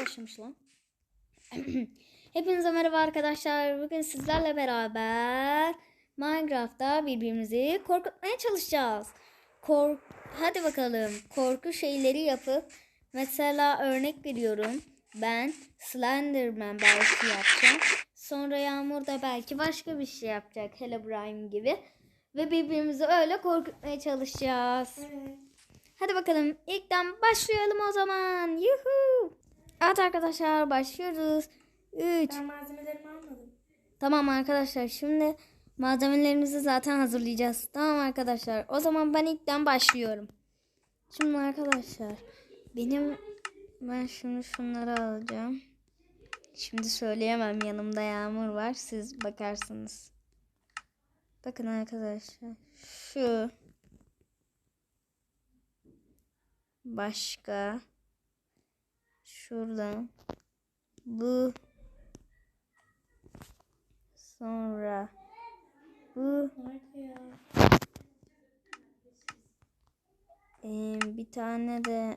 başlamış lan. Hepinize merhaba arkadaşlar. Bugün sizlerle beraber Minecraft'ta birbirimizi korkutmaya çalışacağız. Kork Hadi bakalım. Korku şeyleri yapıp mesela örnek veriyorum. Ben Slenderman belki yapacağım. Sonra Yağmur da belki başka bir şey yapacak. Herobrine gibi. Ve birbirimizi öyle korkutmaya çalışacağız. Evet. Hadi bakalım ilkten başlayalım o zaman. Yuhu. Evet arkadaşlar başlıyoruz. 3. Ben malzemelerimi almadım. Tamam arkadaşlar şimdi malzemelerimizi zaten hazırlayacağız. Tamam arkadaşlar o zaman ben ilkten başlıyorum. Şimdi arkadaşlar benim ben şimdi şunları alacağım. Şimdi söyleyemem yanımda yağmur var siz bakarsınız. Bakın arkadaşlar şu başka şuradan bu sonra bu? Ee, bir tane de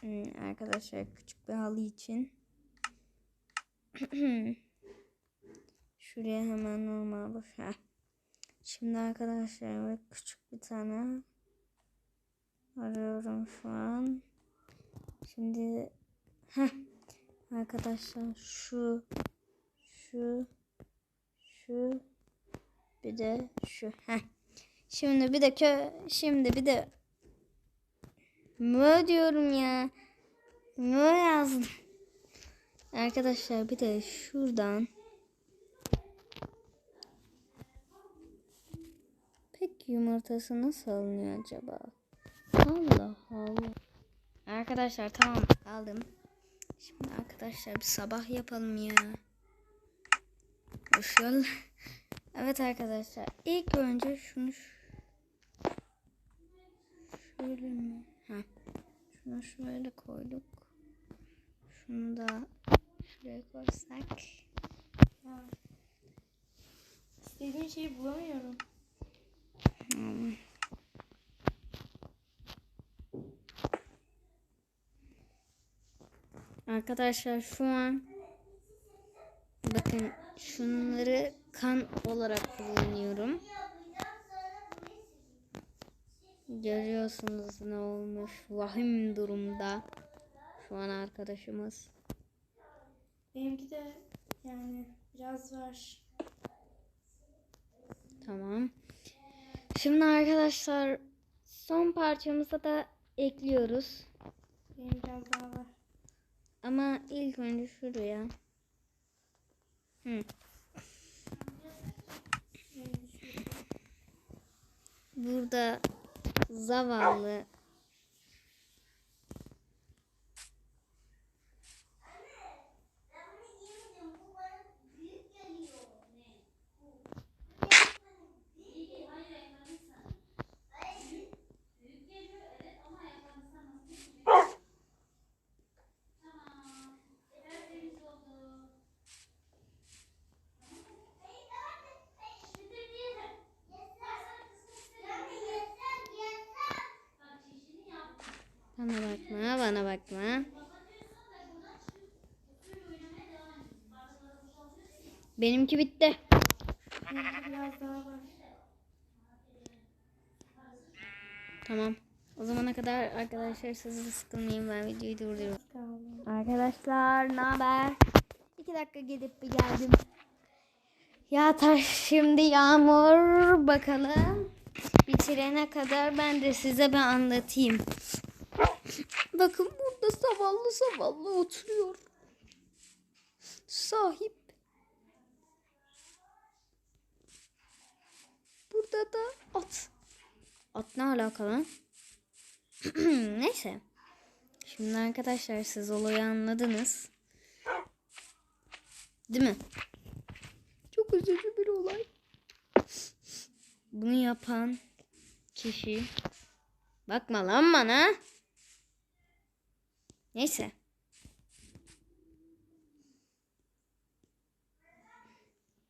hmm, arkadaşlar küçük bir halı için şuraya hemen normal boş Heh. Şimdi arkadaşlar küçük bir tane arıyorum şu an. Şimdi heh, arkadaşlar şu şu şu bir de şu heh. Şimdi bir de kö şimdi bir de Mö diyorum ya. Mö yazdım. Arkadaşlar bir de şuradan Pek yumurtası nasıl alınıyor acaba? Allah Allah. Arkadaşlar tamam aldım. Şimdi arkadaşlar bir sabah yapalım ya. Hoşçakalın. Evet arkadaşlar ilk önce şunu şöyle mi? Heh. Şunu şöyle koyduk. Şunu da şuraya koysak. ya. İstediğim şeyi bulamıyorum. Hmm. Arkadaşlar şu an bakın şunları kan olarak kullanıyorum. Görüyorsunuz ne olmuş vahim durumda şu an arkadaşımız. Benimki de yani biraz var. Tamam. Şimdi arkadaşlar son parçamıza da ekliyoruz. Benim biraz daha var. Ama ilk önce şuraya. Hı. Burada zavallı bana bakma bana bakma. Benimki bitti. Biraz daha var. Tamam. O zamana kadar arkadaşlar sizi sıkılmayın ben videoyu durduruyorum. Arkadaşlar ne haber? İki dakika gidip bir geldim. Ya taş şimdi yağmur bakalım. Bitirene kadar ben de size bir anlatayım. Bakın burada savallı savallı oturuyor. Sahip. Burada da at. At ne alaka lan? Neyse. Şimdi arkadaşlar siz olayı anladınız. Değil mi? Çok üzücü bir olay. Bunu yapan kişi bakma lan bana. Neyse.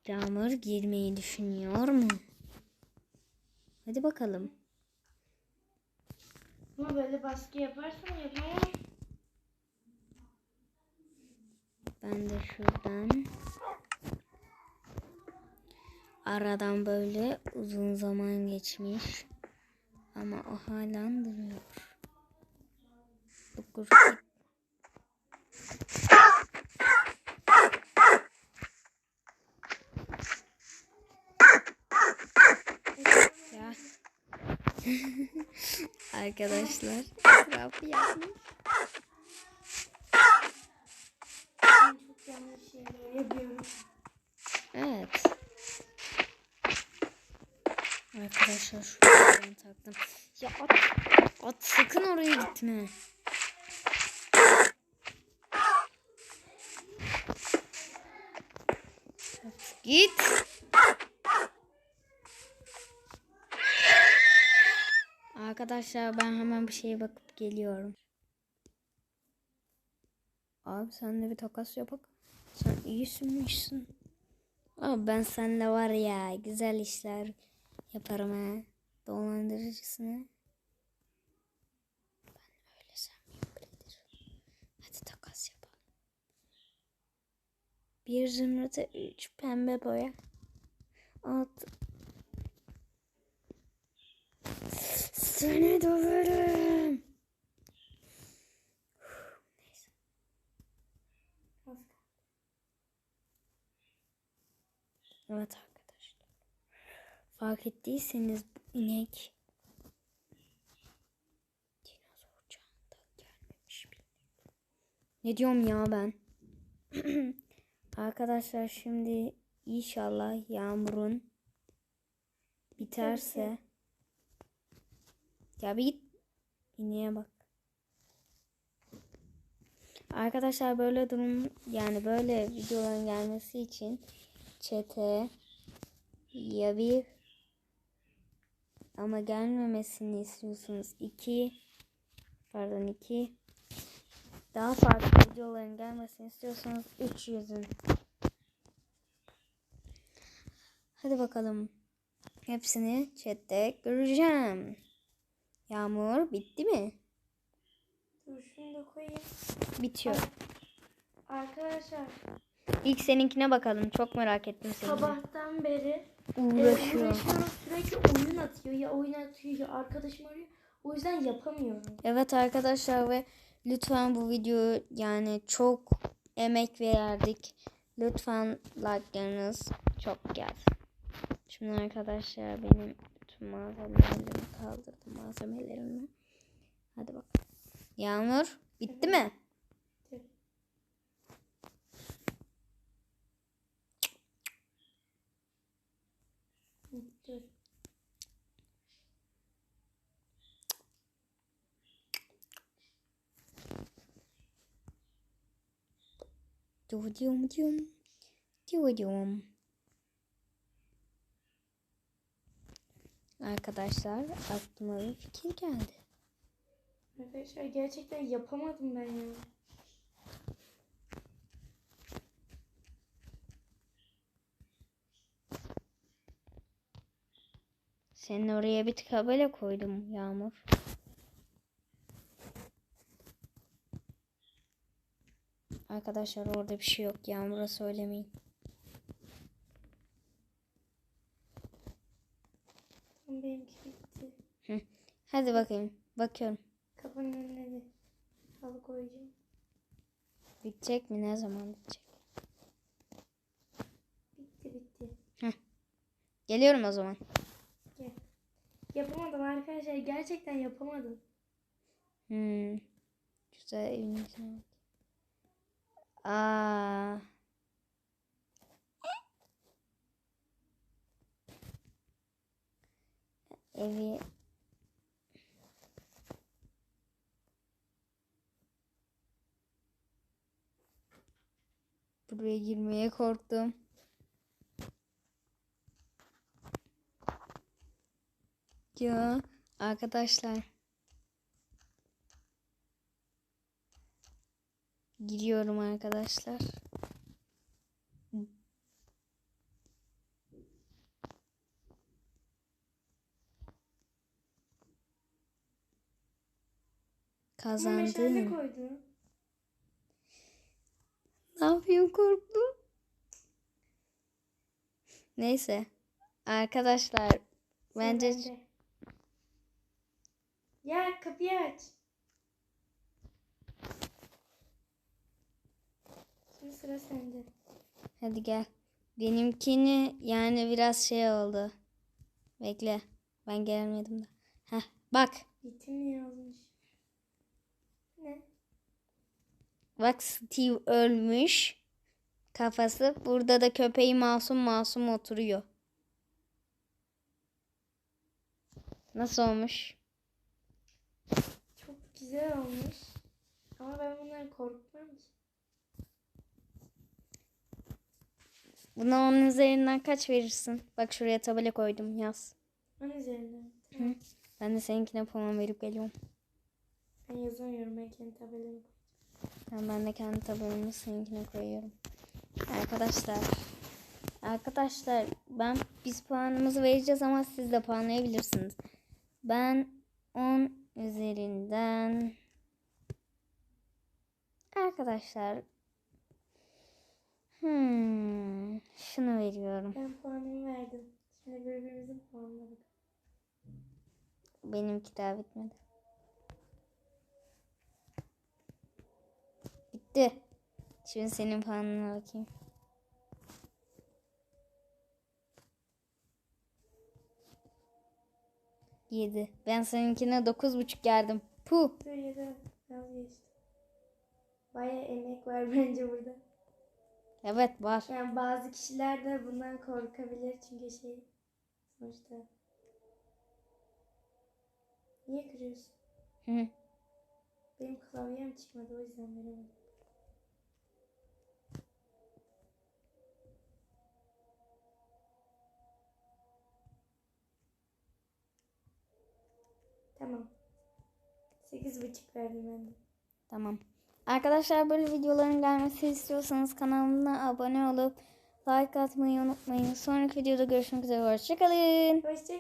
Yağmur girmeyi düşünüyor mu? Hadi bakalım. Ama böyle baskı yaparsam yapamam. Ben de şuradan. Aradan böyle uzun zaman geçmiş. Ama o halen duruyor. Bu kuş- Ya. Arkadaşlar etrafı yapmış. Evet. Arkadaşlar şuradan taktım. Ya at, at sakın oraya gitme. Git. Arkadaşlar ben hemen bir şeye bakıp geliyorum. Abi sen de bir takas yapak. Sen iyi sürmüşsün. Ama ben seninle var ya güzel işler yaparım ha. Dolandırıcısını. Ben öyle sen. Hadi takas yapalım. Bir zümrüte üç pembe boya. Alt. Seni döverim. Evet arkadaşlar. Fark ettiyseniz bu inek dinozor çağında gelmemiş bile. Ne diyorum ya ben? arkadaşlar şimdi inşallah yağmurun biterse ya bir git ineğe bak. Arkadaşlar böyle durum yani böyle videoların gelmesi için çete ya bir ama gelmemesini istiyorsunuz iki pardon iki daha farklı videoların gelmesini istiyorsanız 3 yazın. Hadi bakalım. Hepsini chatte göreceğim. Yağmur bitti mi? Dur şunu da koyayım. Bitiyor. Arkadaşlar İlk seninkine bakalım. Çok merak ettim seni. sabahtan beri e, Uğraşıyor. uğraşıyorum. Sürekli oyun atıyor. Ya oyun atıyor ya arkadaşım arıyor. O yüzden yapamıyorum. Evet arkadaşlar ve lütfen bu videoyu yani çok emek verdik. Lütfen like'larınız çok gelsin. Şimdi arkadaşlar benim malzemelerimi kaldırdım malzemelerimi. Hadi bak. Yağmur bitti mi? Dur. Hı, Dur. Diyorum diyorum diyorum. Arkadaşlar aklıma bir fikir geldi. Arkadaşlar gerçekten yapamadım ben ya. Senin oraya bir tabela koydum Yağmur. Arkadaşlar orada bir şey yok. Yağmur'a söylemeyin. Tam benimki bitti. Hadi bakayım. Bakıyorum. Kapının önüne de halı koyacağım. Bitecek mi? Ne zaman bitecek? Bitti bitti. Geliyorum o zaman. Gel. Yapamadım arkadaşlar. Gerçekten yapamadım. Hmm. Güzel evin içine bak. Aa. Evi Buraya girmeye korktum. Ya arkadaşlar Giriyorum arkadaşlar. Kazandım. koydum. Ne yap- yapayım korktum. Neyse. Arkadaşlar bence bende. Ya kapıyı aç. Şimdi sıra sende. hadi gel. Benimkini yani biraz şey oldu. Bekle. Ben gelmedim de. Heh, bak. Yazmış. Ne? Bak Steve ölmüş. Kafası. Burada da köpeği masum masum oturuyor. Nasıl olmuş? Çok güzel olmuş. Ama ben bundan korkmam ki. Buna onun üzerinden kaç verirsin? Bak şuraya tabela koydum yaz. Onun üzerinden. Hı. Ben de seninkine puan verip geliyorum. Ben yazamıyorum. Ben kendi tabelamı Ben, ben de kendi tabelamı seninkine koyuyorum. Arkadaşlar. Arkadaşlar ben biz puanımızı vereceğiz ama siz de puanlayabilirsiniz. Ben 10 üzerinden Arkadaşlar hmm, şunu veriyorum. Ben puanımı verdim. Şimdi birbirimizin puanına bakalım. Benimki daha bitmedi. Bitti. Şimdi senin puanına bakayım. Yedi. Ben seninkine dokuz buçuk geldim. Puh. Baya emek var bence burada. Evet var. Yani bazı kişiler de bundan korkabilir çünkü şey sonuçta. Niye kırıyorsun? Hı. Benim klavyem çıkmadı o yüzden veremedim. Tamam. Sekiz buçuk verdim ben de. Tamam. Arkadaşlar böyle videoların gelmesi istiyorsanız kanalıma abone olup like atmayı unutmayın. Sonraki videoda görüşmek üzere. Hoşçakalın. Hoşça